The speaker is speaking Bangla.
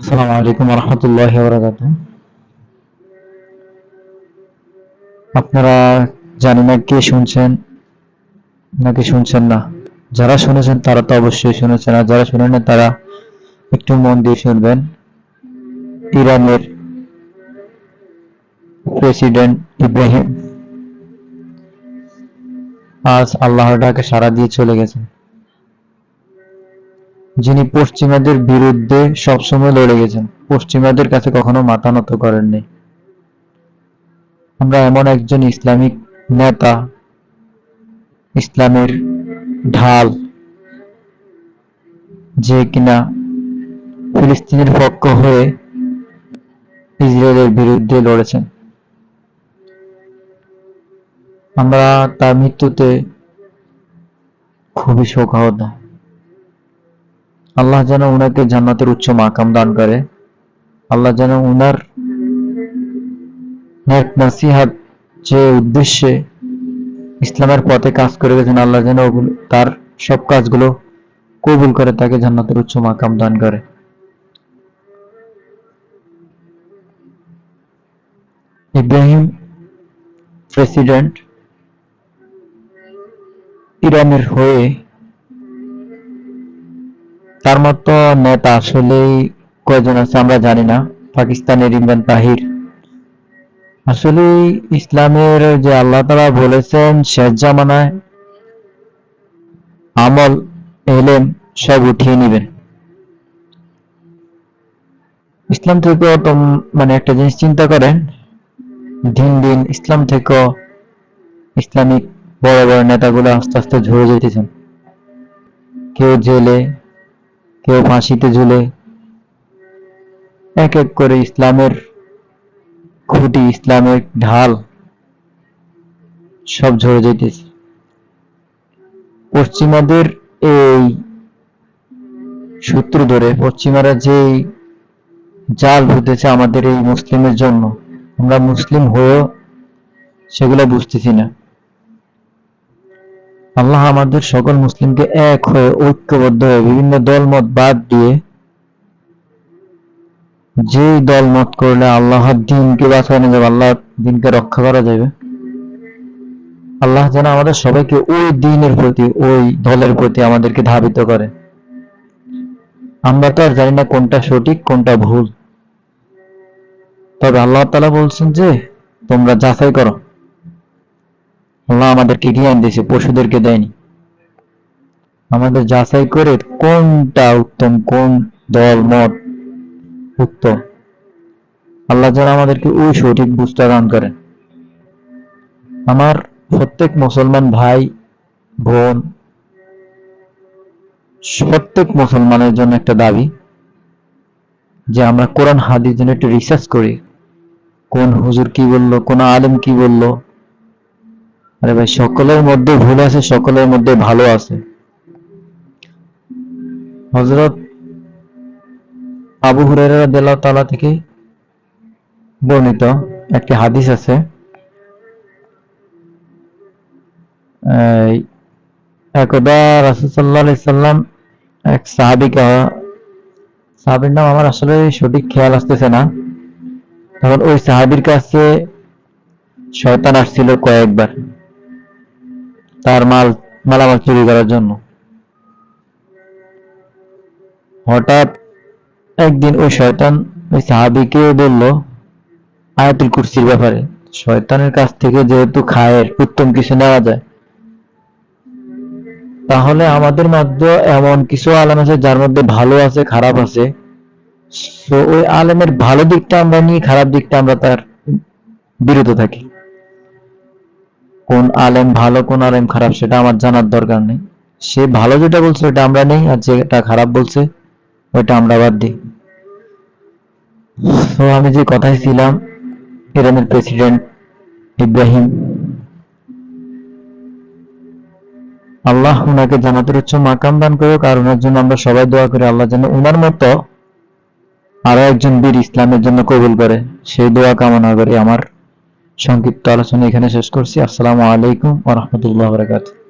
আসসালামু আলাইকুম রহমতুল্লাহ বরাকাত আপনারা জানি না কে শুনছেন নাকি শুনছেন না? যারা শুনেছেন তারা তো অবশ্যই শুনেছেন, আর যারা শুনেন না তারা একটু মন দিয়ে শুনবেন। ইরানের প্রেসিডেন্ট ইব্রাহিম আজ আল্লাহর ডাকে সাড়া দিয়ে চলে গেছেন। যিনি পশ্চিমাদের বিরুদ্ধে সবসময় লড়ে গেছেন। পশ্চিমাদের কাছে কখনো মাথা নত করেননি। আমরা এমন একজন ইসলামিক নেতা, ইসলামের ঢাল, যে কিনা ফিলিস্তিনের পক্ষ হয়ে ইসরায়েলের বিরুদ্ধে লড়েছেন। আমরা তার মৃত্যুতে খুবই শোকাহত। আল্লাহ যেন উনাকে জান্নাতের উচ্চ মাকাম দান করে। আল্লাহ যেন উনার নাসিহাত যে উদ্দেশ্যে ইসলামের পথে কাজ করে গেছেন, আল্লাহ যেন তার সব কাজগুলো কবুল করে, তাকে জান্নাতের উচ্চ মাকাম দান করে। ইব্রাহিম প্রেসিডেন্ট ইরানের হয়ে তার মতো নেতা আসলেই কয়জন আছে আমরা জানি না। পাকিস্তানের ইমরান তাহির। আসলে ইসলামের যে আল্লাহ তারা বলেছেন, শেষ জামানায় আমল, এলেম সব উঠিয়ে নিবেন। ইসলাম থেকে মানে একটা জিনিস চিন্তা করেন, দিন দিন ইসলাম থেকে ইসলামিক বড় বড় নেতাগুলো আস্তে আস্তে ঝরে যেতেছেন। কেউ জেলে কেউ ফাঁসিতে ঝুলে। এক এক করে ইসলামের খুঁটি, ইসলামের ঢাল সব ঝরে যাইতেছে পশ্চিমাদের এই সূত্র ধরে, পশ্চিমারা যে জাল বুঝতেছে আমাদের এই মুসলিমের জন্য, আমরা মুসলিম হয়েও সেগুলো বুঝতেছি না। আল্লাহ আমাদের সকল মুসলিমকে এক হয়ে ঐক্যবদ্ধ হয়ে বিভিন্ন দলমত বাদ দিয়ে যে দলমত করলে আল্লাহর দিনকে বাঁচানো যাবে, আল্লাহর দিনকে রক্ষা করা যাবে, আল্লাহ যেন আমাদের সবাইকে ওই দিনের প্রতি, ওই দলের প্রতি আমাদেরকে ধাবিত করে। আমরা তো আর জানি না কোনটা সঠিক, কোনটা ভুল। তবে আল্লাহ তালা বলছেন যে, তোমরা যাচাই করো। আল্লাহ আমাদেরকে জ্ঞান দিয়েছে, পশুদেরকে দেয়নি। আমাদের যাচাই করে কোনটা উত্তম, কোন দল, মত উত্তম। আল্লাহ যেন আমাদেরকে ওই সঠিক বুঝতে দান করেন। আমার প্রত্যেক মুসলমান ভাই, বোন, প্রত্যেক মুসলমানের জন্য একটা দাবি যে আমরা কোরআন, হাদিস জন্য একটু রিসার্চ করি। কোন হুজুর কি বলল, কোন আলেম কি বলল আরে ভাই, সকলের মধ্যে ভুল আছে, সকলের মধ্যে ভালো আছে। হজরত আবু হুরায়রা রাদিয়াল্লাহু তাআলা থেকে বর্ণিত একটি হাদিস আছে। একদা আলাইহি সাল্লাম এক সাহাবীকে, সাহাবীর নাম আমার আসলে সঠিক খেয়াল আসতেছে না। তখন ওই সাহাবীর কাছে শয়তান আসছিল কয়েকবার। তার মাল, মালামাল চুরি করার জন্য। হঠাৎ একদিন ওই শয়তান ওই সাহাবিকে বলল, আয়াতুল কুরসির ব্যাপারে, শয়তানের কাছ থেকে যেহেতু খায়ের উত্তম কিছু নেওয়া যায়, তাহলে আমাদের মধ্যে এমন কিছু আলেম আছে যার মধ্যে ভালো আছে, খারাপ আছে। তো ওই আলেমের ভালো দিকটা আমরা নিয়ে, খারাপ দিকটা আমরা তার বিরত থাকি। কোন আলেম ভালো, কোন আলেম খারাপ, সেটা আমার জানার দরকার নেই। সে ভালো যেটা বলছে ওটা আমরা নেই, আর যেটা খারাপ বলছে ওটা আমরা বাদ দিই। তো আমি যে কথায় ছিলাম, ইরানের প্রেসিডেন্ট ইব্রাহিম, আল্লাহ ওনাকে জানাতের উচ্চ মাকাম দান করুক, আর ওনার জন্য আমরা সবাই দোয়া করি, আল্লাহ যেন ওনার মতো আরও একজন বীর ইসলামের জন্য কবুল করে। সেই দোয়া কামনা করে আমার। সংক্ষিপ্ত আলোচনা এখানে শেষ করছি। আসসালামু আলাইকুম ওরহমতুল্লাহ বারাকাতুহু।